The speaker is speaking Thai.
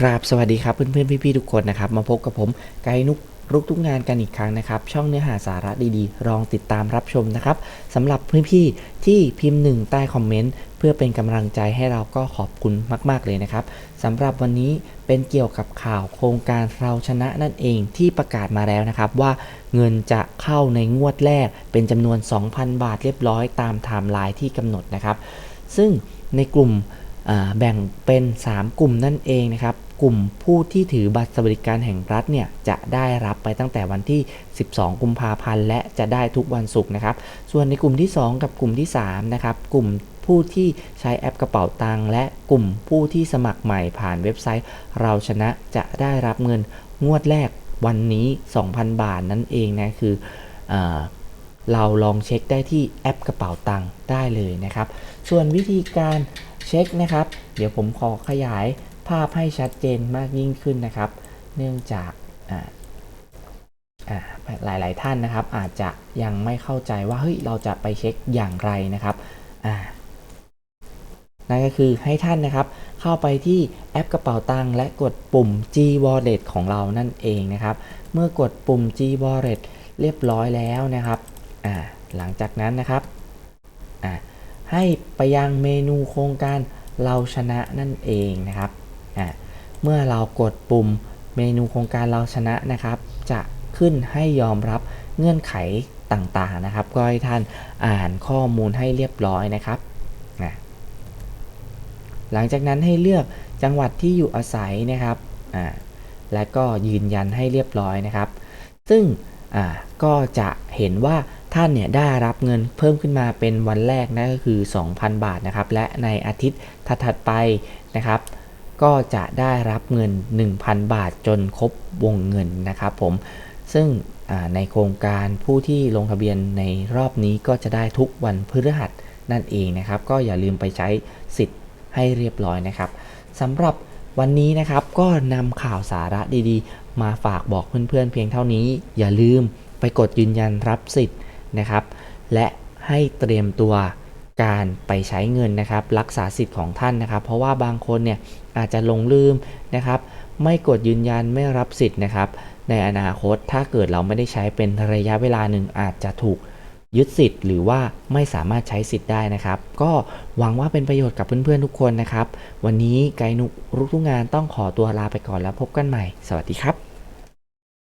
ครับสวัสดีครับเพื่อนๆพี่ๆทุกคนนะครับมาพบกับผมไกนุกรุกทุกงานกันอีกครั้งนะครับ ช่องเนื้อหาสาระดีๆลองติดตามรับชมนะครับสำหรับพี่ๆที่พิมพ์หนึ่งใต้คอมเมนต์เพื่อเป็นกำลังใจให้เราก็ขอบคุณมาก ๆเลยนะครับสำหรับวันนี้เป็นเกี่ยวกับข่าวโครงการเราชนะนั่นเองที่ประกาศมาแล้วนะครับ ว่าเงินจะเข้าในงวดแรกเป็นจำนวน 2,000 บาทเรียบร้อยตามไทม์ไลน์ที่กำหนดนะครับ ซึ่งในกลุ่มแบ่งเป็น 3 กลุ่มนั่นเองนะครับ กลุ่มผู้ที่ถือบัตรสวัสดิการแห่งรัฐเนี่ยจะได้รับไปตั้งแต่วันที่ 12 กุมภาพันธ์และจะได้ทุกวันศุกร์นะครับ ส่วนในกลุ่มที่ 2 กับกลุ่มที่3นะครับกลุ่มผู้ที่ใช้แอปกระเป๋าตังค์และกลุ่มผู้ที่สมัครใหม่ผ่านเว็บไซต์ เราชนะจะได้รับเงินงวดแรกวันนี้ 2,000 บาทนั่นเองนะคืออเราลองเช็คได้ที่แอปกระเป๋าตังค์ได้เลยนะครับ ส่วนวิธีการเช็คนะครับ เดี๋ยวผมขอขยาย ภาพให้ชัดเจนมากยิ่งขึ้นนะครับ เนื่องจากอ่าอ่าหลาย ๆ ท่านนะครับ อาจจะยังไม่เข้าใจว่าเฮ้ยเราจะไปเช็คอย่างไรนะครับนั่นก็คือให้ท่านนะครับเข้าไปที่แอปกระเป๋าตังค์และกดปุ่ม G Wallet ของเรานั่นเองนะครับ เมื่อกดปุ่ม G Wallet เรียบร้อยแล้วนะครับหลังจากนั้นนะครับให้ไปยังเมนูโครงการเราชนะนั่นเองนะครับ เมื่อเรากดปุ่มเมนูโครงการเราชนะนะครับ จะขึ้นให้ยอมรับเงื่อนไขต่างๆนะครับ ก็ให้ท่านอ่านข้อมูลให้เรียบร้อยนะครับนะหลังจากนั้นให้เลือกจังหวัดที่อยู่อาศัยนะครับอ่าและก็ยืนยันให้เรียบร้อยนะครับ ซึ่งอ่าก็จะเห็นว่าท่านเนี่ยได้รับเงินเพิ่มขึ้นมาเป็นวันแรกนั่นก็คือ 2,000 บาทนะครับ และในอาทิตย์ถัดๆไปนะครับ ก็จะได้รับเงิน 1,000 บาทจนครบวงเงินนะครับผม ซึ่งในโครงการผู้ที่ลงทะเบียนในรอบนี้ก็จะได้ทุกวันพฤหัสนั่นเองนะครับ ก็อย่าลืมไปใช้สิทธิ์ให้เรียบร้อยนะครับสำหรับวันนี้นะครับก็นำข่าวสาระดีๆ มาฝากบอกเพื่อนๆเพียงเท่านี้ อย่าลืมไปกดยืนยันรับสิทธิ์นะครับ และให้เตรียมตัว การไปใช้เงินนะครับ รักษาสิทธิ์ของท่านนะครับ เพราะว่าบางคนเนี่ยอาจจะลงลืมนะครับ ไม่กดยืนยันไม่รับสิทธิ์นะครับ ในอนาคตถ้าเกิดเราไม่ได้ใช้เป็นระยะเวลาหนึ่งอาจจะถูกยึดสิทธิ์หรือว่าไม่สามารถใช้สิทธิ์ได้นะครับ ก็หวังว่าเป็นประโยชน์กับเพื่อนๆทุกคนนะครับ วันนี้ไกนุกรุกทุกงานต้องขอตัวลาไปก่อนแล้วพบกันใหม่ สวัสดีครับ